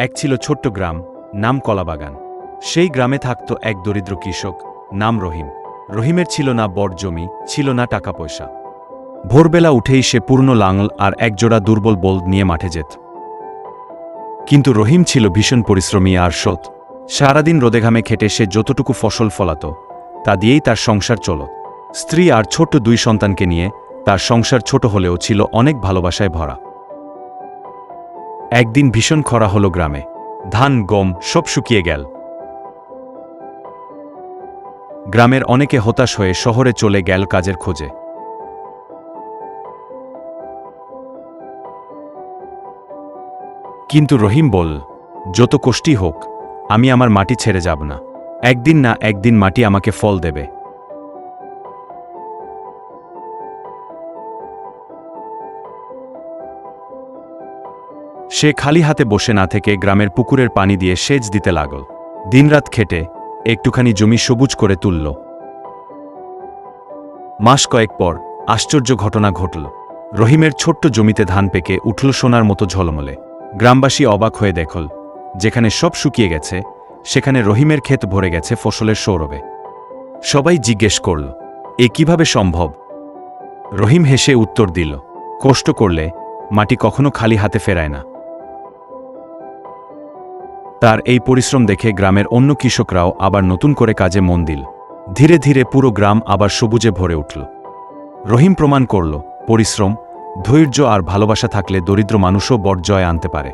এক ছিল ছোট্ট গ্রাম, নাম কলাবাগান। সেই গ্রামে থাকত এক দরিদ্র কৃষক, নাম রহিম। রহিমের ছিল না বড় জমি, ছিল না টাকা পয়সা। ভোরবেলা উঠেই সে পূর্ণ লাঙল আর একজোড়া দুর্বল বল নিয়ে মাঠে যেত। কিন্তু রহিম ছিল ভীষণ পরিশ্রমী আর সৎ। সারাদিন রোদেঘামে খেটে সে যতটুকু ফসল ফলাত, তা দিয়েই তার সংসার চলত। স্ত্রী আর ছোট্ট দুই সন্তানকে নিয়ে তার সংসার ছোট হলেও ছিল অনেক ভালোবাসায় ভরা। একদিন ভীষণ খরা হলো গ্রামে। ধান, গম সব শুকিয়ে গেল। গ্রামের অনেকে হতাশ হয়ে শহরে চলে গেল কাজের খোঁজে। কিন্তু রহিম বল যত কষ্টি হোক, আমি আমার মাটি ছেড়ে যাব না। একদিন না একদিন মাটি আমাকে ফল দেবে। সে খালি হাতে বসে না থেকে গ্রামের পুকুরের পানি দিয়ে সেচ দিতে লাগল। দিনরাত খেটে একটুখানি জমি সবুজ করে তুলল। মাস কয়েক পর আশ্চর্য ঘটনা ঘটল। রহিমের ছোট্ট জমিতে ধান পেকে উঠল সোনার মতো ঝলমলে। গ্রামবাসী অবাক হয়ে দেখল, যেখানে সব শুকিয়ে গেছে, সেখানে রহিমের ক্ষেত ভরে গেছে ফসলের সৌরভে। সবাই জিজ্ঞেস করল, এ কীভাবে সম্ভব? রহিম হেসে উত্তর দিল, কষ্ট করলে মাটি কখনো খালি হাতে ফেরায় না। তার এই পরিশ্রম দেখে গ্রামের অন্য কৃষকরাও আবার নতুন করে কাজে মন দিল। ধীরে ধীরে পুরো গ্রাম আবার সবুজে ভরে উঠল। রহিম প্রমাণ করল, পরিশ্রম, ধৈর্য আর ভালোবাসা থাকলে দরিদ্র মানুষও বড় জয় আনতে পারে।